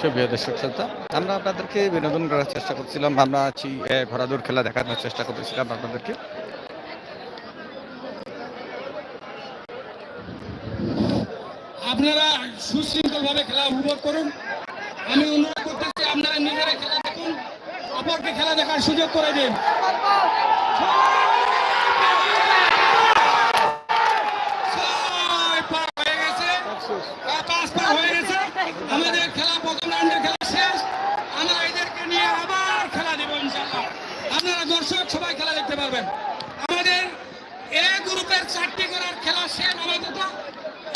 সুপ্রিয় দর্শক শ্রোতা, আমরা আপনাদেরকে বিনোদন করার চেষ্টা করছিলাম, আমরা আছি ঘোড়াদৌড় খেলা দেখানোর চেষ্টা করতেছিলাম আপনাদেরকে। আপনারা সুশৃঙ্খল ভাবে খেলা উপভোগ করুন। আমি অনুরোধ করতেছি, আপনারা নিজেরা খেলা দেখুন, অপরকে খেলা দেখার সুযোগ করে দিন ছয় পার হয়ে গেছে, আহ, পাঁচ পার হয়ে গেছে। আমাদের খেলা প্রথম রাউন্ডের খেলা শেষ আমরা এদেরকে নিয়ে আবার খেলা দেবো ইনশাল্লাহ আপনারা দর্শক সবাই খেলা দেখতে পারবেন আমাদের এ গ্রুপের চারটি করার খেলা শেষ আমাদের তো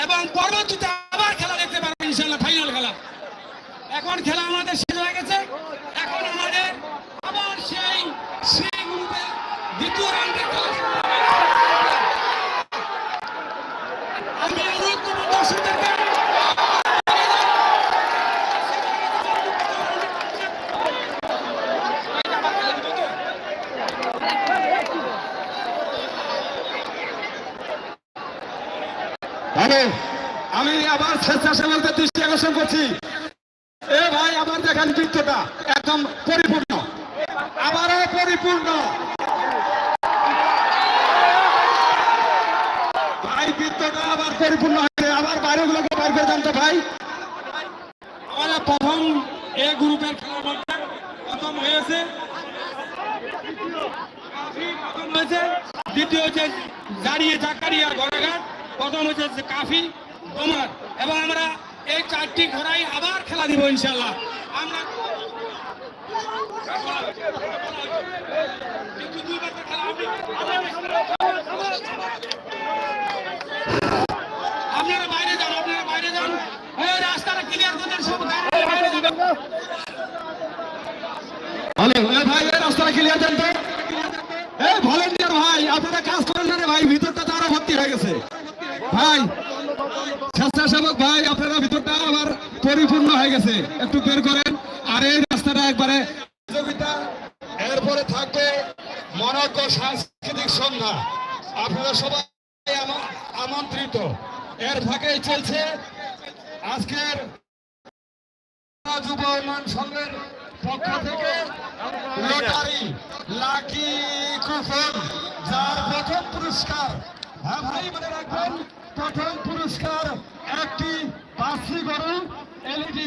এবং পরবর্তীতে আবার খেলা দেখতে পারবেন ইনশাল্লাহ ফাইনাল খেলা। এখন খেলা আমাদের শেষ হয়ে গেছে। এখন আমাদের আবার সেই সেই গ্রুপের দ্বিতীয় রাউন্ডের খেলা শুরু হবে। আমি অনুরোধ করব দর্শকদেরকে আমি আবার স্বেচ্ছাসেবকদের দৃষ্টি আকর্ষণ করছি। এ ভাই, আবার দেখেন বৃত্তটা, একদম পরিপূর্ণ। আবারও পরিপূর্ণ। ভাই, বৃত্তটা আবার পরিপূর্ণ হয়েছে। আবার বাইরেগুলোকে বাইর করে জানতো ভাই। আমাদের প্রথম এ গ্রুপের খেলার মধ্যে প্রথম হয়েছে। দ্বিতীয় হচ্ছে দাঁড়িয়ে জাকারিয়া ঘোড়াঘাট প্রথম হচ্ছে কাফি তোমার এবং আমরা এই চারটি ঘোড়াই আবার খেলা দিব ইনশাল্লাহ আমরা আপনারা বাইরে যান, আপনারা বাইরে যান। এই রাস্তাটা ক্লিয়ার করতে সব বাইরে ভাই রাস্তাটা ক্লিয়ার দেন তো। ভলেন্টিয়ার ভাই, আপনারা কাজ করেন না রে ভাই, ভিতরটা তো আরও ভর্তি হয়ে গেছে। ভাই, স্বেচ্ছাসেবক ভাই, আপনারা ভিতরটা আবার পরিপূর্ণ হয়ে গেছে। একটু বের করেন। আর এই রাস্তাটা একবারে এরপরে থাকবে মনজ্ঞ সাংস্কৃতিক সন্ধ্যা আপনারা সবাই আমা- আমন্ত্রিত। এর ফাঁকেই চলছে আজকের যুব উন্নয়ন সংঘের পক্ষ থেকে লটারি, লাকি কুপন। পুরস্কার। ভাই মনে রাখবেন প্রথম পুরস্কার একটি বাসি গরু এলইডি